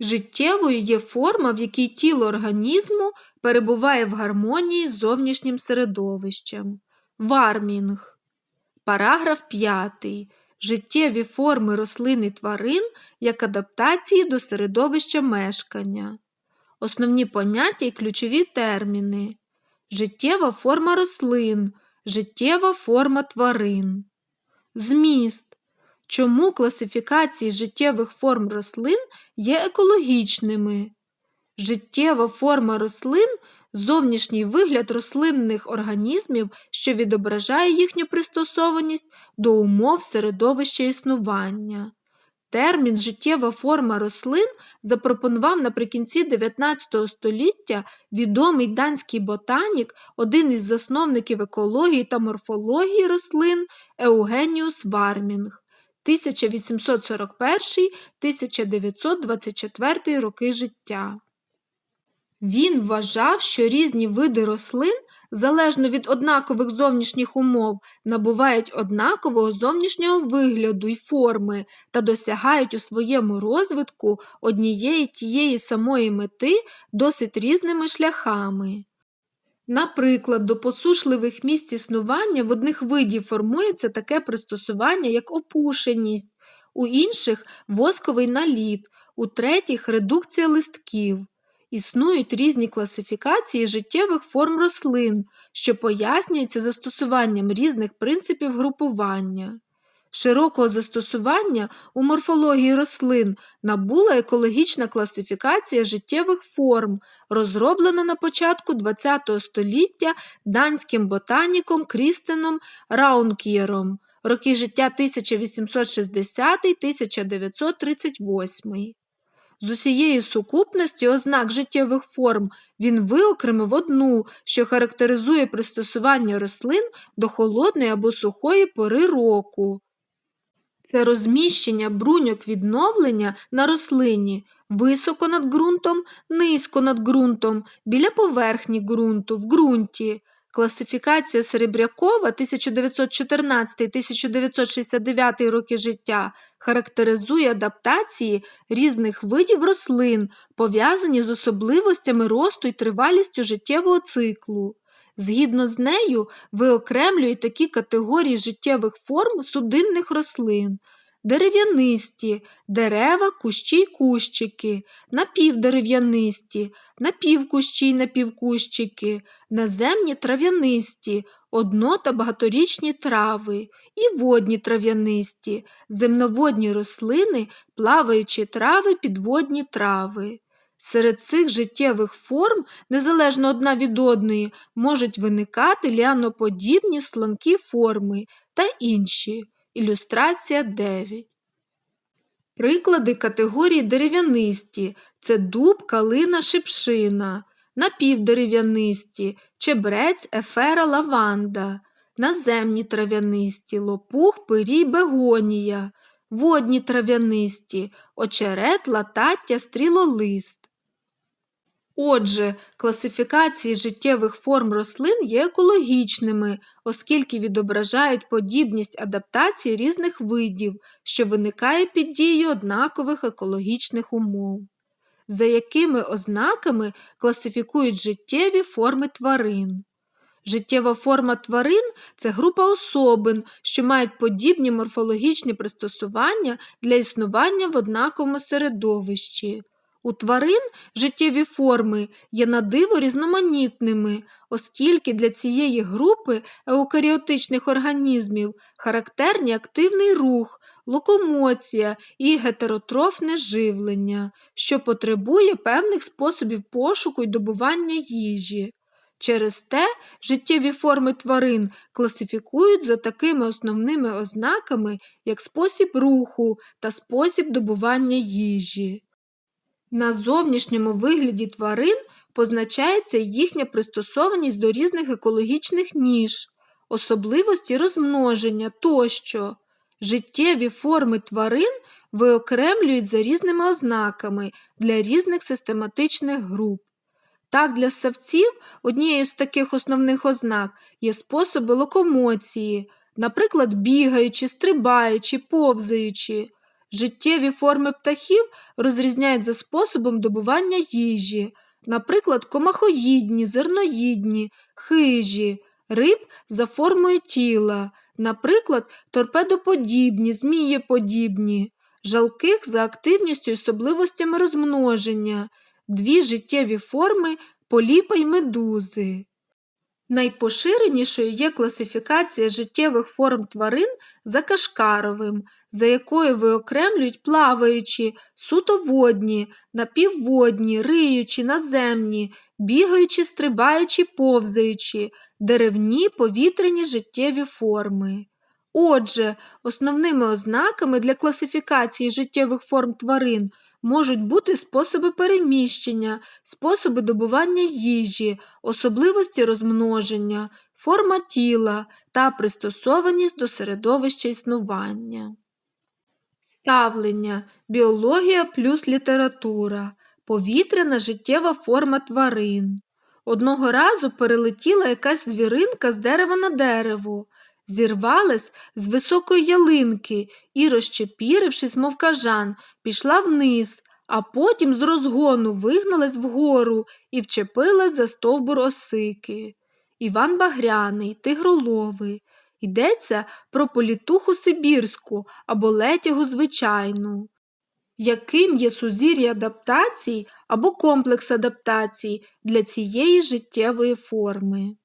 Життєвою є форма, в якій тіло організму перебуває в гармонії з зовнішнім середовищем. Вармінг. Параграф 5. Життєві форми рослин і тварин як адаптації до середовища мешкання. Основні поняття і ключові терміни. Життєва форма рослин, життєва форма тварин. Зміст. Чому класифікації життєвих форм рослин є екологічними? Життєва форма рослин зовнішній вигляд рослинних організмів, що відображає їхню пристосованість до умов середовища існування. Термін життєва форма рослин запропонував наприкінці 19 століття відомий данський ботанік, один із засновників екології та морфології рослин Еугеніус Вармінг 1841-1924 роки життя. Він вважав, що різні види рослин, залежно від однакових зовнішніх умов, набувають однакового зовнішнього вигляду й форми та досягають у своєму розвитку однієї тієї самої мети досить різними шляхами. Наприклад, до посушливих місць існування в одних видів формується таке пристосування, як опушеність, у інших восковий наліт, у третіх редукція листків. Існують різні класифікації життєвих форм рослин, що пояснюються застосуванням різних принципів групування. Широкого застосування у морфології рослин набула екологічна класифікація життєвих форм, розроблена на початку ХХ століття данським ботаніком Крістеном Раункієром, роки життя 1860-1938. З усієї сукупності ознак життєвих форм він виокремив одну, що характеризує пристосування рослин до холодної або сухої пори року. Це розміщення бруньок відновлення на рослині високо над ґрунтом, низько над ґрунтом, біля поверхні ґрунту, в ґрунті. Класифікація Серебрякова 1914-1969 роки життя характеризує адаптації різних видів рослин, пов'язані з особливостями росту і тривалістю життєвого циклу. Згідно з нею, виокремлюють такі категорії життєвих форм судинних рослин. Дерев'янисті, дерева, кущі й кущики, напівдерев'янисті, напівкущі й напівкущики, наземні трав'янисті, одно- та багаторічні трави, і водні трав'янисті, земноводні рослини, плаваючі трави, підводні трави. Серед цих життєвих форм, незалежно одна від одної, можуть виникати ліаноподібні сланкі форми та інші. Ілюстрація 9. Приклади категорії дерев'янисті це дуб, калина, шипшина, напівдерев'янисті, чебрець, ефера, лаванда, наземні трав'янисті, лопух, пирій, бегонія, водні трав'янисті, очерет, латаття, стрілолист. Отже, класифікації життєвих форм рослин є екологічними, оскільки відображають подібність адаптації різних видів, що виникає під дією однакових екологічних умов. За якими ознаками класифікують життєві форми тварин. Життєва форма тварин це група особин, що мають подібні морфологічні пристосування для існування в однаковому середовищі. У тварин життєві форми є надиво різноманітними, оскільки для цієї групи еукаріотичних організмів характерні активний рух, локомоція і гетеротрофне живлення, що потребує певних способів пошуку й добування їжі. Через те життєві форми тварин класифікують за такими основними ознаками, як спосіб руху та спосіб добування їжі. На зовнішньому вигляді тварин позначається їхня пристосованість до різних екологічних ніж, особливості розмноження тощо. Життєві форми тварин виокремлюють за різними ознаками для різних систематичних груп. Так, для савців однією з таких основних ознак є способи локомоції, наприклад, бігаючи, стрибаючи, повзаючи. Життєві форми птахів розрізняють за способом добування їжі, наприклад, комахоїдні, зерноїдні, хижі, риб за формою тіла, наприклад, торпедоподібні, змієподібні, жалких за активністю і особливостями розмноження, дві життєві форми поліпа й медузи. Найпоширенішою є класифікація життєвих форм тварин за Кашкаровим, за якою виокремлюють плаваючі, сутоводні, напівводні, риючі, наземні, бігаючі, стрибаючі, повзаючі, деревні, повітряні життєві форми. Отже, основними ознаками для класифікації життєвих форм тварин можуть бути способи переміщення, способи добування їжі, особливості розмноження, форма тіла та пристосованість до середовища існування. Ставлення біологія плюс література, повітряна життєва форма тварин. Одного разу перелетіла якась звіринка з дерева на дерево, зірвалась з високої ялинки і, розчепірившись, мов кажан, пішла вниз, а потім з розгону вигналась вгору і вчепилась за стовбур осики. Іван Багряний, тигроловий. Йдеться про політуху Сибірську або летягу звичайну. Яким є сузір'я адаптацій або комплекс адаптацій для цієї життєвої форми?